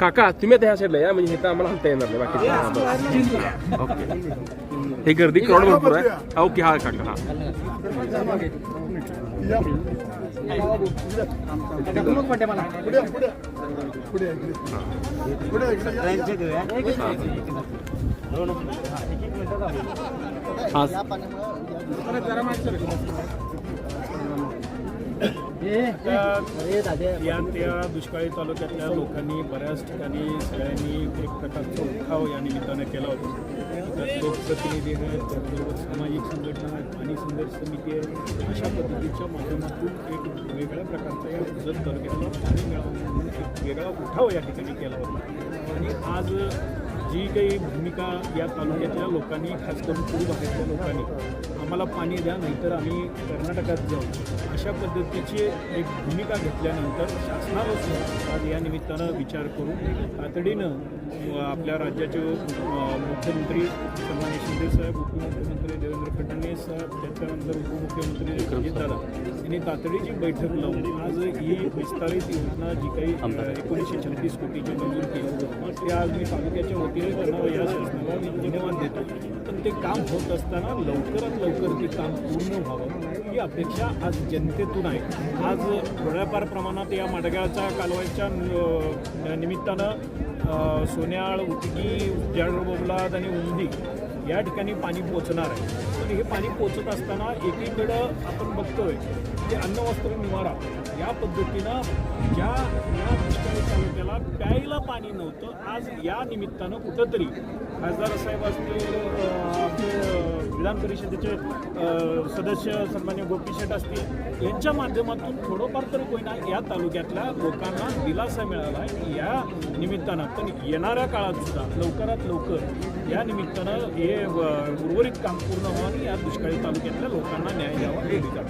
काका तुम्ही आता ह्या साईडला या म्हणजे इथं आम्हाला हलता येणार नाही बाकी हा. ओके. हे गर्दी क्राऊड भरपूर आहे. हा, ओके हा काका हा. हा. या त्या दुष्काळी तालुक्यातल्या लोकांनी बऱ्याच ठिकाणी सगळ्यांनी एक प्रकारचा उठाव या निमित्तानं केला होता. लोकप्रतिनिधी आहेत त्याचबरोबर सामाजिक संघटना आहेत पाणी संघर्ष समिती आहे. अशा पद्धतीच्या माध्यमातून एक वेगळ्या प्रकारचा या जत तालुक्यातला पाणी मिळावं म्हणून एक वेगळा उठाव या ठिकाणी केला होता. आणि आज जी काही भूमिका या तालुक्यातल्या लोकांनी खास करून पूर्व भागातल्या लोकांनी आम्हाला पाणी द्या नाहीतर आम्ही कर्नाटकात जाऊ. अशा पद्धतीची एक भूमिका घेतल्यानंतर शासनानं आज या निमित्तानं विचार करून तातडीनं आपल्या राज्याचे मुख्यमंत्री सन्मान्य शिंदेसाहेब उपमुख्यमंत्री फडणवीस साहेब त्याच्यानंतर उपमुख्यमंत्री अजितदादा यांनी तातडीची बैठक लावून आज ही विस्तारित योजना जी काही एकोणीसशे छत्तीस कोटीची मंजूर केली ते आज मी तालुक्याच्या वतीने त्यांना या शासनाला धन्यवाद देतो. पण ते काम होत असताना लवकरात लवकर ते काम पूर्ण व्हावं ही अपेक्षा आज जनतेतून आहे. आज थोड्याफार प्रमाणात या मडगाळच्या कालव्याच्या अ, निमित्तानं सोन्याळ उटगी जाडबोबलाद आणि उंदी या ठिकाणी पाणी पोचणार आहे. पण हे पाणी पोचत असताना एकीकडं आपण बघतोय की अन्न वस्त्र निवारा या पद्धतीनं ज्या या दुष्काळी तालुक्याला प्यायला पाणी नव्हतं आज या निमित्तानं कुठंतरी खासदार साहेब असतील आपले विधान परिषदेचे सदस्य सन्मान्य गोपी शेठ असतील यांच्या माध्यमातून थोडंफार तर होईना या तालुक्यातल्या लोकांना दिलासा मिळाला आहे. या निमित्तानं पण येणाऱ्या काळात सुद्धा लवकरात लवकर या निमित्तानं हे उर्वरित काम पूर्ण व्हावं आणि या दुष्काळी तालुक्यातल्या लोकांना न्याय द्यावा. हे विचार